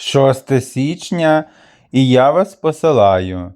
6 січня, і я вас посилаю.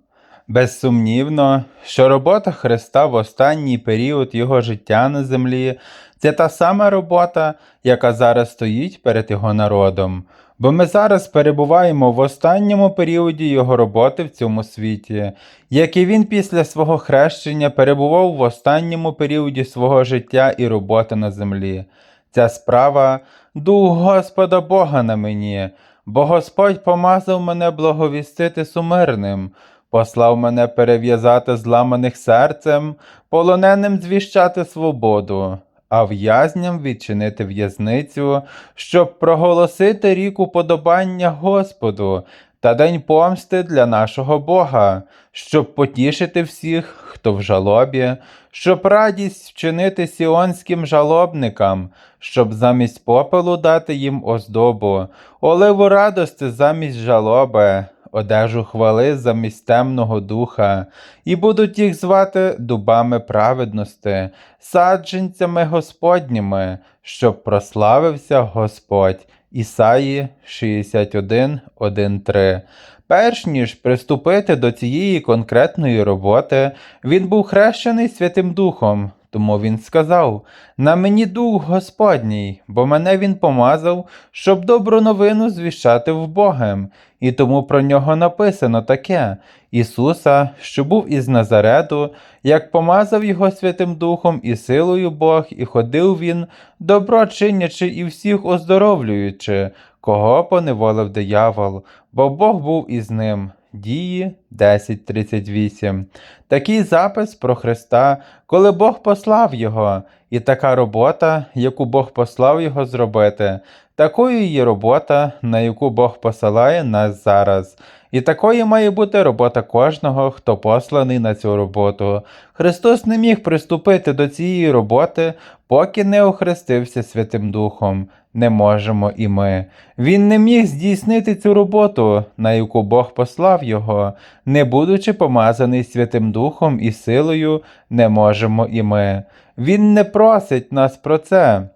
Безсумнівно, що робота Христа в останній період Його життя на землі це та сама робота, яка зараз стоїть перед Його народом. Бо ми зараз перебуваємо в останньому періоді Його роботи в цьому світі, як і Він після свого хрещення перебував в останньому періоді свого життя і роботи на землі. Ця справа дух Господа Бога на мені, бо Господь помазав мене благовістити сумирним, послав мене перев'язати зламаних серцем, полоненим звіщати свободу, а в'язням відчинити в'язницю, щоб проголосити рік уподобання Господу та день помсти для нашого Бога, щоб потішити всіх, хто в жалобі, щоб радість вчинити сіонським жалобникам, щоб замість попелу дати їм оздобу, оливу радости замість жалоби, одежу хвали замість темного духа, і будуть їх звати дубами праведності, саджанцями Господніми, щоб прославився Господь. Ісаї 61, 1, 3. Перш ніж приступити до цієї конкретної роботи, він був хрещений Святим Духом, тому він сказав: На мені дух Господній, бо мене він помазав, щоб добру новину звіщати в Богом. І тому про нього написано таке: Ісуса, що був із Назарету, як помазав його Святим Духом і силою Бог, і ходив він, добро чинячи і всіх оздоровлюючи, кого поневолив диявол, бо Бог був із ним. Дії 10.38. Такий запис про Христа, коли Бог послав Його, і така робота, яку Бог послав Його зробити, такою є робота, на яку Бог посилає нас зараз. І такою має бути робота кожного, хто посланий на цю роботу. Христос не міг приступити до цієї роботи, поки не охрестився Святим Духом. Не можемо і ми. Він не міг здійснити цю роботу, на яку Бог послав його, не будучи помазаний Святим Духом і силою, не можемо і ми. Він не просить нас про це.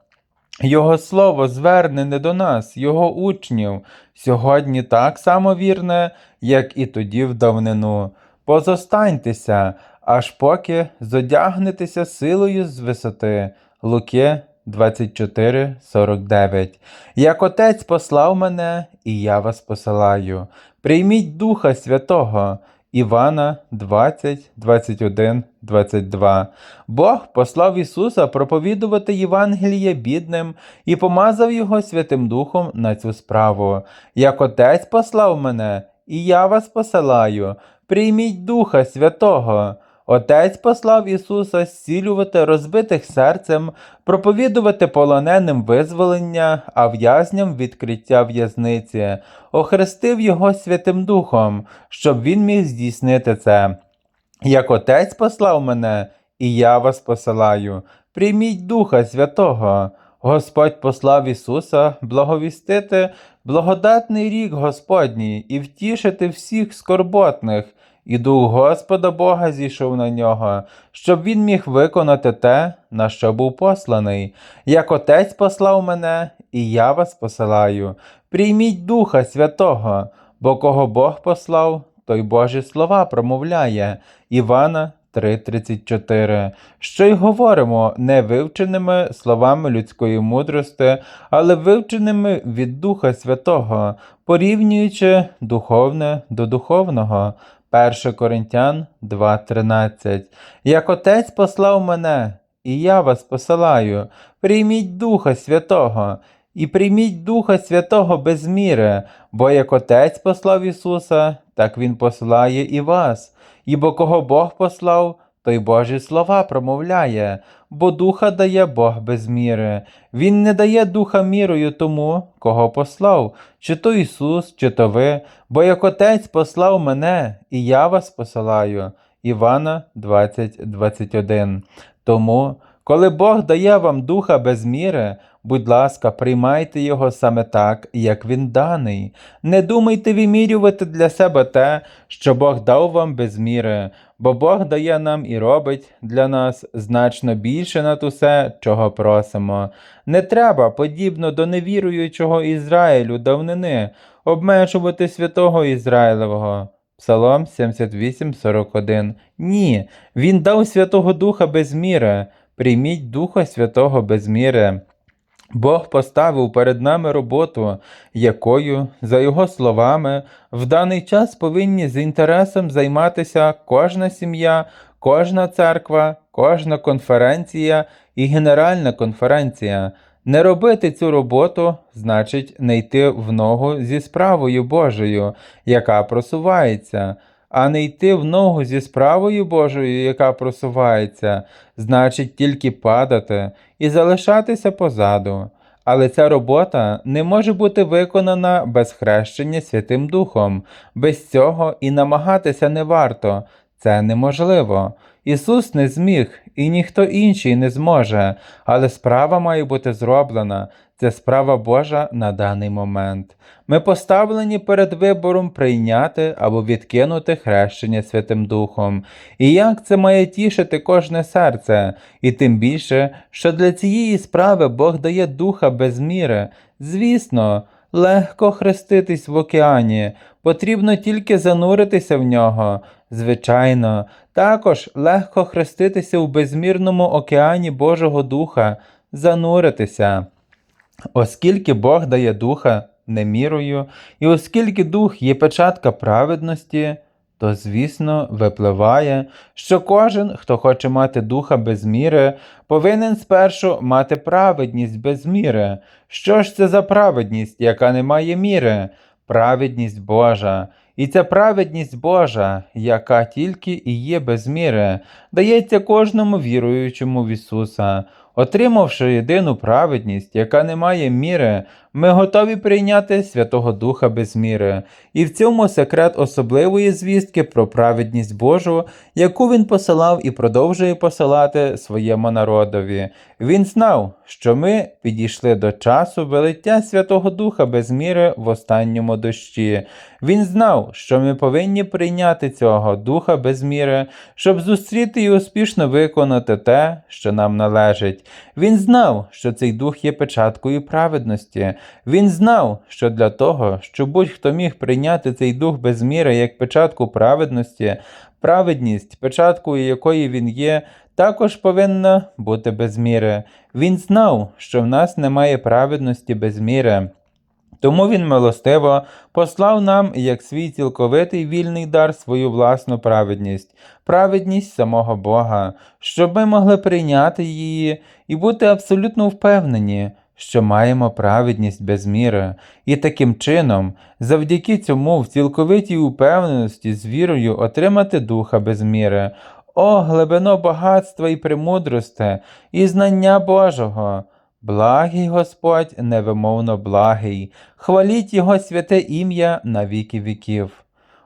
Його слово звернене до нас, його учнів, сьогодні так само вірне, як і тоді в давнину. Позостаньтеся, аж поки зодягнетеся силою з висоти. Луки 24,49 Як Отець послав мене, і я вас посилаю. Прийміть Духа Святого. Івана 20, 21, 22. Бог послав Ісуса проповідувати Євангеліє бідним і помазав Його Святим Духом на цю справу. Як Отець послав мене, і я вас посилаю. Прийміть Духа Святого. Отець послав Ісуса зцілювати розбитих серцем, проповідувати полоненим визволення, а в'язням відкриття в'язниці, охрестив Його Святим Духом, щоб Він міг здійснити це. Як Отець послав мене, і я вас посилаю. Прийміть Духа Святого. Господь послав Ісуса благовістити благодатний рік Господній і втішити всіх скорботних. І дух Господа Бога зійшов на нього, щоб він міг виконати те, на що був посланий. Як Отець послав мене, і я вас посилаю. Прийміть Духа Святого, бо кого Бог послав, той Божі слова промовляє. Івана 3:34, що й говоримо не вивченими словами людської мудрости, але вивченими від Духа Святого, порівнюючи духовне до духовного. 1 Коринтян 2:13 Як Отець послав мене, і я вас посилаю, прийміть Духа Святого, і прийміть Духа Святого без міри, бо як Отець послав Ісуса, так Він посилає і вас. Ібо кого Бог послав, той Божі слова промовляє, бо духа дає Бог без міри. Він не дає духа мірою тому, кого послав, чи то Ісус, чи то ви, бо як Отець послав мене, і я вас посилаю. Івана 20:21. Тому, коли Бог дає вам духа без міри, будь ласка, приймайте його саме так, як він даний. Не думайте вимірювати для себе те, що Бог дав вам без міри, бо Бог дає нам і робить для нас значно більше над усе, чого просимо. Не треба, подібно до невіруючого Ізраїлю давнини, обмежувати святого Ізраїлевого. Псалом 78:41. Ні, він дав Святого Духа без міри. Прийміть Духа Святого без міри. Бог поставив перед нами роботу, якою, за його словами, в даний час повинні з інтересом займатися кожна сім'я, кожна церква, кожна конференція і генеральна конференція. Не робити цю роботу значить не йти в ногу зі справою Божою, яка просувається, а не йти в ногу зі справою Божою, яка просувається, значить тільки падати і залишатися позаду. Але ця робота не може бути виконана без хрещення Святим Духом. Без цього і намагатися не варто. Це неможливо. Ісус не зміг, і ніхто інший не зможе, але справа має бути зроблена. Це справа Божа на даний момент. Ми поставлені перед вибором прийняти або відкинути хрещення Святим Духом. І як це має тішити кожне серце, і тим більше, що для цієї справи Бог дає духа без міри. Звісно, легко хреститись в океані, потрібно тільки зануритися в нього. Звичайно, також легко хреститися в безмірному океані Божого Духа, зануритися. Оскільки Бог дає духа немірою, і оскільки дух є печатка праведності, то, звісно, випливає, що кожен, хто хоче мати духа без міри, повинен спершу мати праведність без міри. Що ж це за праведність, яка не має міри? Праведність Божа. І ця праведність Божа, яка тільки і є без міри, дається кожному віруючому в Ісуса. Отримавши єдину праведність, яка не має міри, ми готові прийняти Святого Духа без міри. І в цьому секрет особливої звістки про праведність Божу, яку він посилав і продовжує посилати своєму народові. Він знав, що ми підійшли до часу велиття Святого Духа без міри в останньому дощі. Він знав, що ми повинні прийняти цього Духа без міри, щоб зустріти і успішно виконати те, що нам належить. Він знав, що цей дух є печаткою праведності. Він знав, що для того, щоб будь-хто міг прийняти цей дух без міри як печатку праведності, праведність, печаткою якої він є, також повинна бути без міри. Він знав, що в нас немає праведності без міри. Тому він милостиво послав нам як свій цілковитий вільний дар свою власну праведність, праведність самого Бога, щоб ми могли прийняти її і бути абсолютно впевнені, що маємо праведність без міри, і таким чином, завдяки цьому в цілковитій упевненості з вірою отримати духа без міри, о глибино багатства і премудрости, і знання Божого. Благий Господь, невимовно благий, хваліть Його святе ім'я на віки віків.